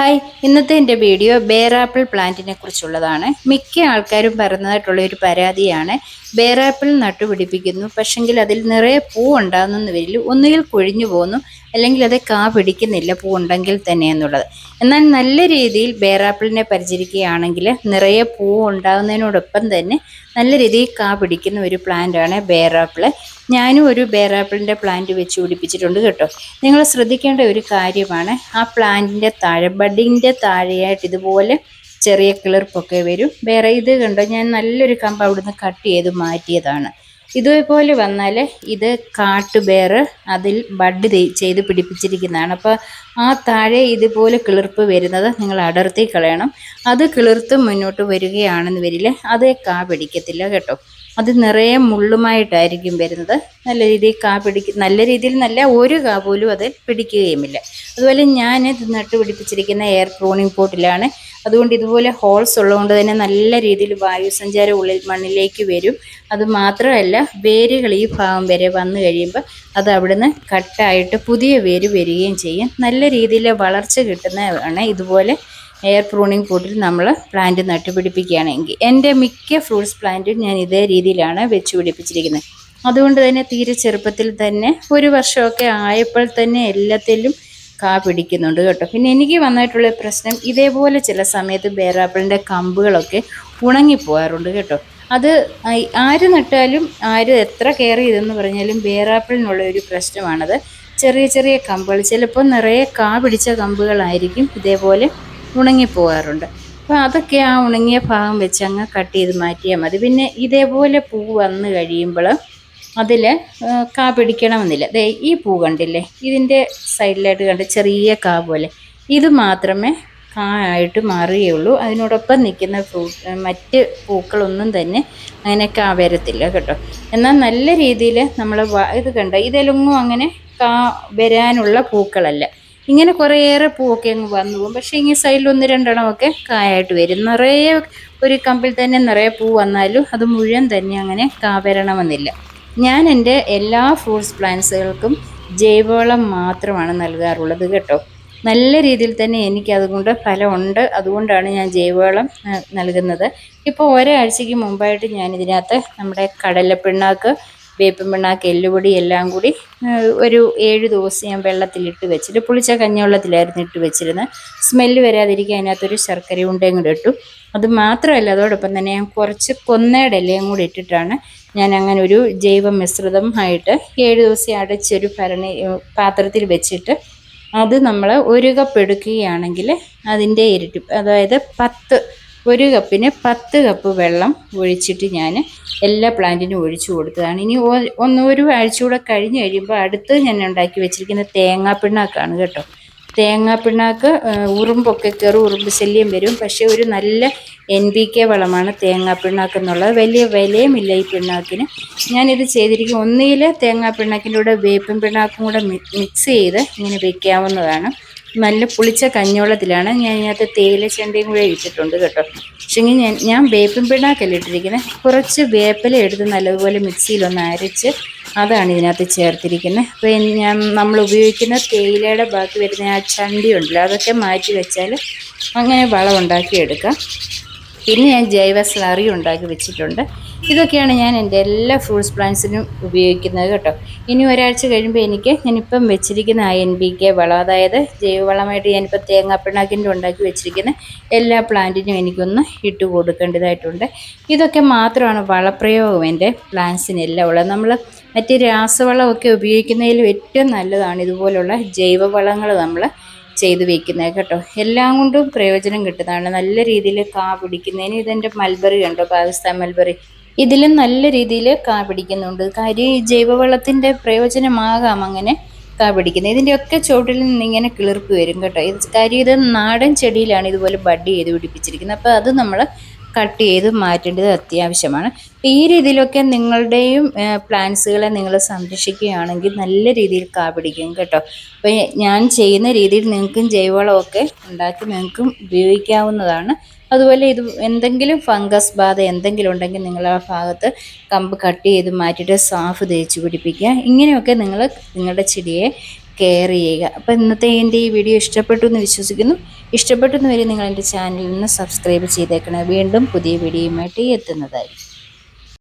Hi ഇന്നത്തെ എന്റെ video ബേറാപ്പിൾ പ്ലാന്റിനെ കുറിച്ചുള്ളതാണ്. മിക്ക ആൾക്കാരും പറഞ്ഞതായിട്ടുള്ള ഒരു പരാതിയാണ് ബേറാപ്പിൾ നട്ടുപിടിപ്പിക്കുന്നു. പക്ഷെങ്കിൽ അതിൽ നിറയെ പൂ ഉണ്ടാകുന്ന വരില്ല ഒന്നുകിൽ കൊഴിഞ്ഞു പോകുന്നു അല്ലെങ്കിൽ അത് കാ പിടിക്കുന്നില്ല പൂ ഉണ്ടെങ്കിൽ തന്നെ എന്നുള്ളത്. എന്നാൽ നല്ല രീതിയിൽ ബേറാപ്പിളിനെ പരിചരിക്കുകയാണെങ്കിൽ നിറയെ പൂ ഉണ്ടാകുന്നതിനോടൊപ്പം തന്നെ നല്ല രീതിയിൽ കാ പിടിക്കുന്ന ഒരു പ്ലാന്റാണ് ബേറാപ്പിൾ ഞാനും ഒരു ബേറാപ്പിളിന്റെ പ്ലാന്റ് വെച്ച് പിടിപ്പിച്ചിട്ടുണ്ട് കേട്ടോ. നിങ്ങൾ ശ്രദ്ധിക്കേണ്ട ഒരു കാര്യമാണ് ആ പ്ലാന്റിന്റെ താഴെ ബഡിന്റെ താഴെയായിട്ട് ഇതുപോലെ ചെറിയ കിളിർപ്പൊക്കെ വരും. വേറെ ഇത് കണ്ടോ? ഞാൻ നല്ലൊരു കമ്പ് അവിടുന്ന് കട്ട് ചെയ്ത് മാറ്റിയതാണ്. ഇതേപോലെ വന്നാൽ ഇത് കാട്ടുപേർ അതിൽ ബഡ് ചെയ്ത് പിടിപ്പിച്ചിരിക്കുന്നതാണ്. അപ്പോൾ ആ താഴെ ഇതുപോലെ കിളിർപ്പ് വരുന്നത് നിങ്ങൾ അടർത്തി കളയണം. അത് കിളിർത്ത് മുന്നോട്ട് വരികയാണെന്ന് വരില്ല. അത് കാ പിടിക്കത്തില്ല കേട്ടോ. അത് നിറയെ മുള്ളുമായിട്ടായിരിക്കും വരുന്നത്. നല്ല രീതിയിൽ കാ പിടിക്ക നല്ല രീതിയിൽ നല്ല ഒരു കാ പോലും അത് പിടിക്കുകയുമില്ല. അതുപോലെ ഞാൻ ഇത് നട്ടുപിടിപ്പിച്ചിരിക്കുന്ന എയർ പ്രോണിംഗ് പോട്ടിലാണ് അതുകൊണ്ട് ഇതുപോലെ ഹോൾസ് ഉള്ളതുകൊണ്ട് തന്നെ നല്ല രീതിയിൽ വായുസഞ്ചാരം ഉള്ളിൽ മണ്ണിലേക്ക് വരും. അത് മാത്രമല്ല വേരുകൾ ഈ ഭാഗം വരെ വന്നു കഴിയുമ്പോൾ അത് അവിടുന്ന് കട്ടായിട്ട് പുതിയ വേര് വരികയും ചെയ്യും. നല്ല രീതിയിൽ വളർച്ച കിട്ടുന്നതാണ് ഇതുപോലെ എയർ പ്രൂണിങ് പോട്ടിൽ നമ്മൾ പ്ലാന്റ് നട്ടുപിടിപ്പിക്കുകയാണെങ്കിൽ. എന്റെ മിക്ക ഫ്രൂട്ട്സ് പ്ലാന്റും ഞാൻ ഇതേ രീതിയിലാണ് വെച്ച് പിടിപ്പിച്ചിരിക്കുന്നത്. അതുകൊണ്ട് തന്നെ തീരെ ചെറുപ്പത്തിൽ തന്നെ ഒരു വർഷമൊക്കെ ആയപ്പോൾ തന്നെ എല്ലാത്തിലും കാ പിടിക്കുന്നുണ്ട് കേട്ടോ. പിന്നെ എനിക്ക് വന്നിട്ടുള്ള പ്രശ്നം ഇതേപോലെ ചില സമയത്ത് ബേറാപ്പിളിന്റെ കമ്പുകളൊക്കെ ഉണങ്ങിപ്പോകാറുണ്ട് കേട്ടോ. അത് ആര് നട്ടാലും ആര് എത്ര കെയർ ചെയ്തെന്ന് പറഞ്ഞാലും ബേറാപ്പിളിനുള്ള ഒരു പ്രശ്നമാണത്. ചെറിയ ചെറിയ കമ്പുകൾ ചിലപ്പോൾ നിറയെ കാ പിടിച്ച കമ്പുകളായിരിക്കും ഇതേപോലെ ഉണങ്ങിപ്പോകാറുണ്ട് അപ്പോൾ അതൊക്കെ ആ ഉണങ്ങിയ ഭാഗം വെച്ച് അങ്ങ് കട്ട് ചെയ്ത് മാറ്റിയാൽ മതി. പിന്നെ ഇതേപോലെ പൂ വന്ന് കഴിയുമ്പോൾ അതിൽ കാ പിടിക്കണമെന്നില്ല. ദേ ഈ പൂ കണ്ടില്ലേ? ഇതിന്റെ സൈഡിലായിട്ട് കണ്ട് ചെറിയ കാ പോലെ. ഇത് മാത്രമേ കാ ആയിട്ട് മാറുകയുള്ളൂ. അതിനോടൊപ്പം നിൽക്കുന്ന ഫ്രൂട്ട് മറ്റ് പൂക്കളൊന്നും തന്നെ അങ്ങനെ കാ വരത്തില്ല കേട്ടോ. എന്നാൽ നല്ല രീതിയിൽ നമ്മൾ ഇത് കണ്ട? ഇതെലൊന്നും അങ്ങനെ കാ വരാനുള്ള പൂക്കളല്ല. ഇങ്ങനെ കുറേയേറെ പൂവൊക്കെ അങ്ങ് വന്നു പോകും. പക്ഷേ ഇങ്ങനെ സൈഡിൽ ഒന്ന് രണ്ടെണ്ണമൊക്കെ കായായിട്ട് വരും. നിറയെ ഒരു കമ്പിൽ തന്നെ നിറയെ പൂ വന്നാലും അത് മുഴുവൻ തന്നെ അങ്ങനെ കാ വരണമെന്നില്ല. ഞാൻ എന്റെ എല്ലാ ഫ്രൂട്ട്സ് പ്ലാന്റ്സുകൾക്കും ജൈവവളം മാത്രമാണ് നൽകാറുള്ളത് കേട്ടോ. നല്ല രീതിയിൽ തന്നെ എനിക്ക് അതുകൊണ്ട് ഫലമുണ്ട്. അതുകൊണ്ടാണ് ഞാൻ ജൈവവളം നൽകുന്നത്. ഇപ്പോൾ ഒരാഴ്ചയ്ക്ക് മുമ്പായിട്ട് ഞാൻ ഇതിനകത്ത് നമ്മുടെ കടലപ്പിണ്ണാക്ക് വേപ്പൻ പിണ്ണാക്ക് എല്ലുപൊടി എല്ലാം കൂടി ഒരു ഏഴ് ദിവസം ഞാൻ വെള്ളത്തിലിട്ട് വെച്ചിട്ട് പുളിച്ച കഞ്ഞവെള്ളത്തിലായിരുന്നു ഇട്ട് വെച്ചിരുന്നത്. സ്മെല്ല് വരാതിരിക്കാൻ അതിനകത്തൊരു ശർക്കര ഉണ്ടയും കൂടി ഇട്ടു. അത് മാത്രമല്ല അതോടൊപ്പം തന്നെ ഞാൻ കുറച്ച് കൊന്നയുടെ ഇലയും കൂടി ഇട്ടിട്ടാണ് ഞാൻ അങ്ങനെ ഒരു ജൈവ മിശ്രിതം ആയിട്ട് ഏഴ് ദിവസം അടച്ചൊരു ഭരണി പാത്രത്തിൽ വെച്ചിട്ട് അത് നമ്മൾ ഒരു കപ്പ് എടുക്കുകയാണെങ്കിൽ അതിന്റെ ഇരട്ടി അതായത് പത്ത് ഒരു കപ്പിന് പത്ത് കപ്പ് വെള്ളം ഒഴിച്ചിട്ട് ഞാൻ എല്ലാ പ്ലാന്റിനും ഒഴിച്ചു കൊടുത്തതാണ്. ഇനി ഒന്ന് ഒരു ആഴ്ച കൂടെ കഴിഞ്ഞ് കഴിയുമ്പോൾ അടുത്ത് ഞാൻ ഉണ്ടാക്കി വെച്ചിരിക്കുന്ന തേങ്ങാപ്പിണ്ണാക്കാണ് കേട്ടോ. തേങ്ങാപ്പിണ്ണാക്ക് ഉറുമ്പൊക്കെ കയറും ഉറുമ്പ് ശല്യം വരും. പക്ഷേ ഒരു നല്ല എൻ പി കെ വളമാണ് തേങ്ങാപ്പിണ്ണാക്ക് എന്നുള്ളത്. വലിയ വിലയുമില്ല ഈ പിണ്ണാക്കിന്. ഞാനിത് ചെയ്തിരിക്കും. ഒന്നിയിൽ തേങ്ങാപ്പിണ്ണാക്കിന്റെ കൂടെ വേപ്പിൻ പിണ്ണാക്കും കൂടെ മിക്സ് ചെയ്ത് ഇങ്ങനെ വെക്കാവുന്നതാണ്. നല്ല പുളിച്ച കഞ്ഞോളത്തിലാണ് ഞാൻ ഇതിനകത്ത് തേയില ചെണ്ടയും കൂടെ ഇട്ടിട്ടുണ്ട് കേട്ടോ. പക്ഷേ ഞാൻ ഞാൻ വേപ്പിൻ പിണ്ണാക്കല്ല ഇട്ടിരിക്കുന്നത് കുറച്ച് വേപ്പില എടുത്ത് നല്ലതുപോലെ മിക്സിയിലൊന്ന് അരച്ച് അതാണ് ഇതിനകത്ത് ചേർത്തിരിക്കുന്നത് അപ്പോൾ ഞാൻ നമ്മൾ ഉപയോഗിക്കുന്ന തേയിലയുടെ ബാക്കി വരുന്ന ആ ചണ്ടി ഉണ്ടല്ലോ അതൊക്കെ മാറ്റി വെച്ചാൽ അങ്ങനെ വളം ഉണ്ടാക്കിയെടുക്കാം. പിന്നെ ഞാൻ ജൈവ സ്ലറി ഉണ്ടാക്കി വെച്ചിട്ടുണ്ട്. ഇതൊക്കെയാണ് ഞാൻ എന്റെ എല്ലാ ഫ്രൂട്ട്സ് പ്ലാന്റ്സിനും ഉപയോഗിക്കുന്നത് കേട്ടോ. ഇനി ഒരാഴ്ച കഴിയുമ്പോൾ എനിക്ക് ഞാനിപ്പം വെച്ചിരിക്കുന്ന ഐ എൻ ബി കെ വളം അതായത് ജൈവവളമായിട്ട് ഞാനിപ്പോൾ തേങ്ങാപ്പിണ്ണാക്കിന്റെ ഉണ്ടാക്കി വെച്ചിരിക്കുന്ന എല്ലാ പ്ലാന്റിനും എനിക്കൊന്ന് ഇട്ട് കൊടുക്കേണ്ടതായിട്ടുണ്ട്. ഇതൊക്കെ മാത്രമാണ് വളപ്രയോഗം എന്റെ പ്ലാന്റ്സിനെല്ലാം ഉള്ളത്. നമ്മൾ മറ്റ് രാസവളമൊക്കെ ഉപയോഗിക്കുന്നതിലും ഏറ്റവും നല്ലതാണ് ഇതുപോലുള്ള ജൈവവളങ്ങൾ നമ്മൾ ചെയ്ത് വെക്കുന്നത് കേട്ടോ. എല്ലാം കൊണ്ടും പ്രയോജനം കിട്ടുന്നതാണ്. നല്ല രീതിയിൽ കാ പിടിക്കുന്നതിന് ഇതെന്റെ മൽബറി കണ്ടോ? പാകിസ്ഥാൻ മൽബറി. ഇതിലും നല്ല രീതിയിൽ കാ പിടിക്കുന്നുണ്ട്. കാര്യം ഈ ജൈവവളത്തിന്റെ പ്രയോജനമാകാം അങ്ങനെ കാ പിടിക്കുന്നത്. ഇതിന്റെയൊക്കെ ചുവട്ടിൽ നിന്ന് ഇങ്ങനെ കിളിർപ്പ് വരും കേട്ടോ. ഇത് കാര്യം ഇത് നാടൻ ചെടിയിലാണ് ഇതുപോലെ ബഡ് ചെയ്ത് പിടിപ്പിച്ചിരിക്കുന്നത്. അപ്പോൾ അത് നമ്മൾ കട്ട് ചെയ്ത് മാറ്റേണ്ടത് അത്യാവശ്യമാണ്. ഈ രീതിയിലൊക്കെ നിങ്ങളുടെയും പ്ലാന്റ്സുകളെ നിങ്ങൾ സംരക്ഷിക്കുകയാണെങ്കിൽ നല്ല രീതിയിൽ കാ പിടിക്കും കേട്ടോ. അപ്പോൾ ഞാൻ ചെയ്യുന്ന രീതിയിൽ നിങ്ങൾക്കും ജൈവവളമൊക്കെ ഉണ്ടാക്കി നിങ്ങൾക്കും ഉപയോഗിക്കാവുന്നതാണ്. അതുപോലെ ഇത് എന്തെങ്കിലും ഫംഗസ് ബാധ എന്തെങ്കിലും ഉണ്ടെങ്കിൽ നിങ്ങൾ ആ ഭാഗത്ത് കമ്പ് കട്ട് ചെയ്ത് മാറ്റിയിട്ട് സാഫ് തേച്ച് പിടിപ്പിക്കുക. ഇങ്ങനെയൊക്കെ നിങ്ങൾ നിങ്ങളുടെ ചെടിയെ കെയർ ചെയ്യുക. അപ്പോൾ ഇന്നത്തെ എന്റെ ഈ വീഡിയോ ഇഷ്ടപ്പെട്ടു എന്ന് വിശ്വസിക്കുന്നു. ഇഷ്ടപ്പെട്ടു എന്ന് വരെ നിങ്ങൾ എന്റെ ചാനലിൽ നിന്ന് സബ്സ്ക്രൈബ് ചെയ്തേക്കണം. വീണ്ടും പുതിയ വീഡിയോയുമായിട്ട് എത്തുന്നതായിരിക്കും.